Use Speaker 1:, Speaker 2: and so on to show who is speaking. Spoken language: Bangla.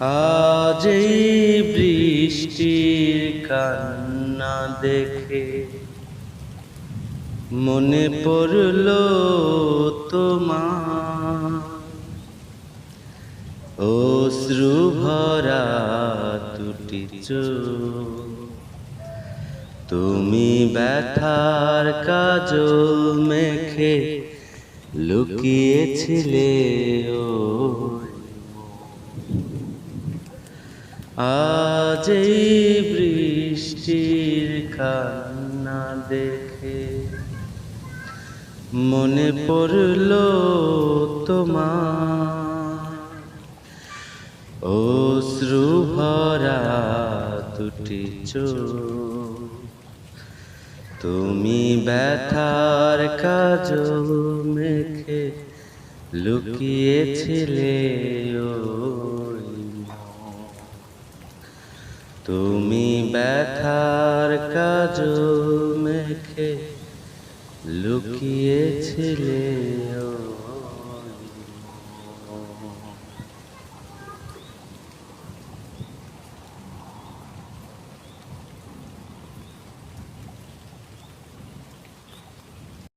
Speaker 1: আজ বৃষ্টির কান্না দেখে মনে পড়ল তোমার। অশ্রু ভরা দুটি তুমি ব্যথার কাজল মেখে লুকিয়েছিলে ওই আজ বৃষ্টির কান্না দেখে মনে পড়ল তোমার ও ভরা দুটি তুমি ব্যথার কাজ মেখে লুকিয়েছিলে মন। তুমি ব্যথার কাজ মেখে লুকিয়েছিলে ওই